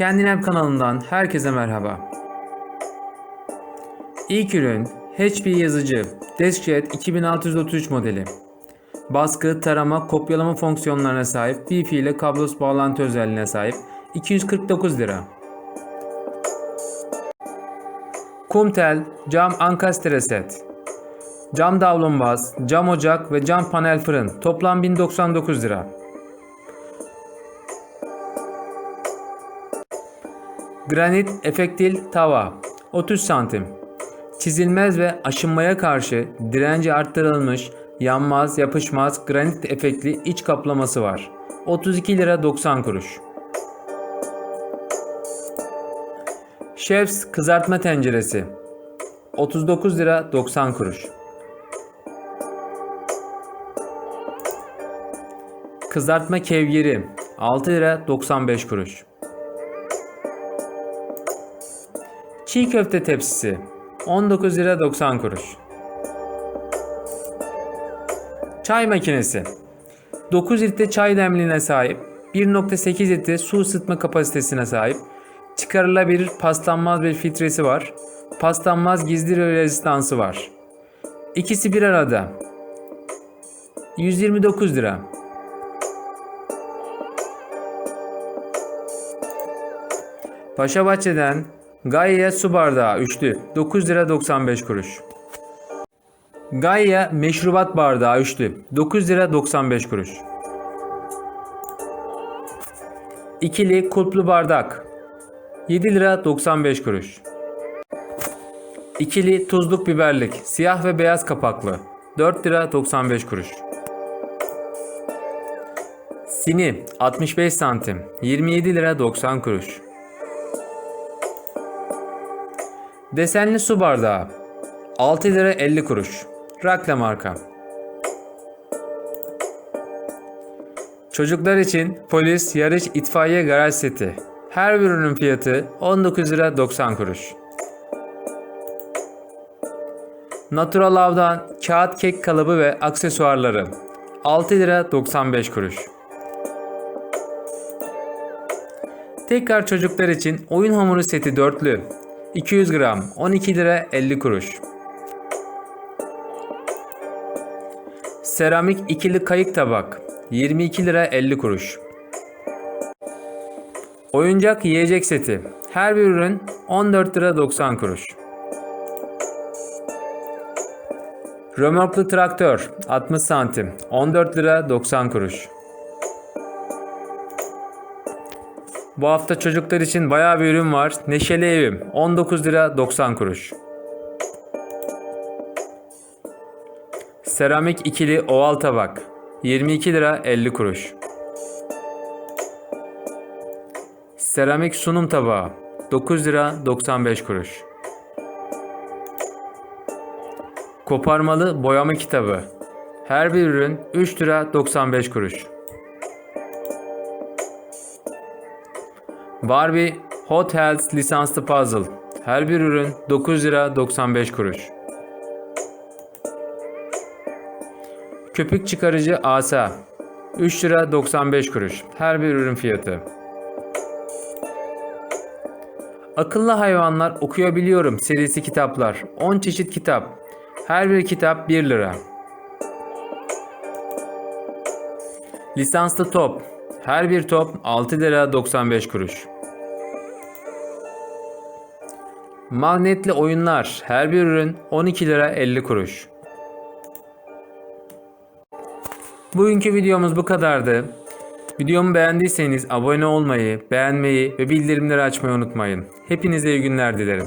Kendine Ev kanalından herkese merhaba. İlk ürün HP yazıcı DeskJet 2633 modeli. Baskı, tarama, kopyalama fonksiyonlarına sahip, Wi-Fi ile kablosuz bağlantı özelliğine sahip 249 lira. Kumtel cam ankastre set. Cam davlumbaz, cam ocak ve cam panel fırın toplam 1099 lira. Granit efektil tava 30 santim. Çizilmez ve aşınmaya karşı direnci arttırılmış, yanmaz, yapışmaz granit efektli iç kaplaması var. 32 lira 90 kuruş. Chef's kızartma tenceresi 39 lira 90 kuruş. Kızartma kevgiri 6 lira 95 kuruş. Çiğ köfte tepsisi 19 lira 90 kuruş. Çay makinesi 9 litre çay demliğine sahip, 1.8 litre su ısıtma kapasitesine sahip, çıkarılabilir paslanmaz bir filtresi var, paslanmaz gizli rezistansı var. İkisi bir arada. 129 lira. Paşa Bahçe'den Gaia su bardağı üçlü 9 lira 95 kuruş. Gaia meşrubat bardağı üçlü 9 lira 95 kuruş. İkili kulplu bardak 7 lira 95 kuruş. İkili tuzluk biberlik siyah ve beyaz kapaklı 4 lira 95 kuruş. Sini 65 santim 27 lira 90 kuruş. Desenli su bardağı 6 lira 50 kuruş. Rakla marka. Çocuklar için polis, yarış, itfaiye garaj seti. Her bir ürünün fiyatı 19 lira 90 kuruş. Natural Love'dan kağıt kek kalıbı ve aksesuarları 6 lira 95 kuruş. Tekrar çocuklar için oyun hamuru seti dörtlü 200 gram 12 lira 50 kuruş. Seramik ikili kayık tabak 22 lira 50 kuruş. Oyuncak yiyecek seti. Her bir ürün 14 lira 90 kuruş. Römorklu traktör 60 santim 14 lira 90 kuruş. Bu hafta çocuklar için bayağı bir ürün var. Neşeli evim 19 lira 90 kuruş. Seramik ikili oval tabak 22 lira 50 kuruş. Seramik sunum tabağı 9 lira 95 kuruş. Koparmalı boyama kitabı. Her bir ürün 3 lira 95 kuruş. Barbie Hot Health lisanslı puzzle. Her bir ürün 9 lira 95 kuruş. Köpük çıkarıcı asa 3 lira 95 kuruş. Her bir ürün fiyatı. Akıllı Hayvanlar Okuyabiliyorum serisi kitaplar. 10 çeşit kitap. Her bir kitap 1 lira. Lisanslı top. Her bir top 6 lira 95 kuruş. Magnetli oyunlar. Her bir ürün 12 lira 50 kuruş. Bugünkü videomuz bu kadardı. Videomu beğendiyseniz abone olmayı, beğenmeyi ve bildirimleri açmayı unutmayın. Hepinize iyi günler dilerim.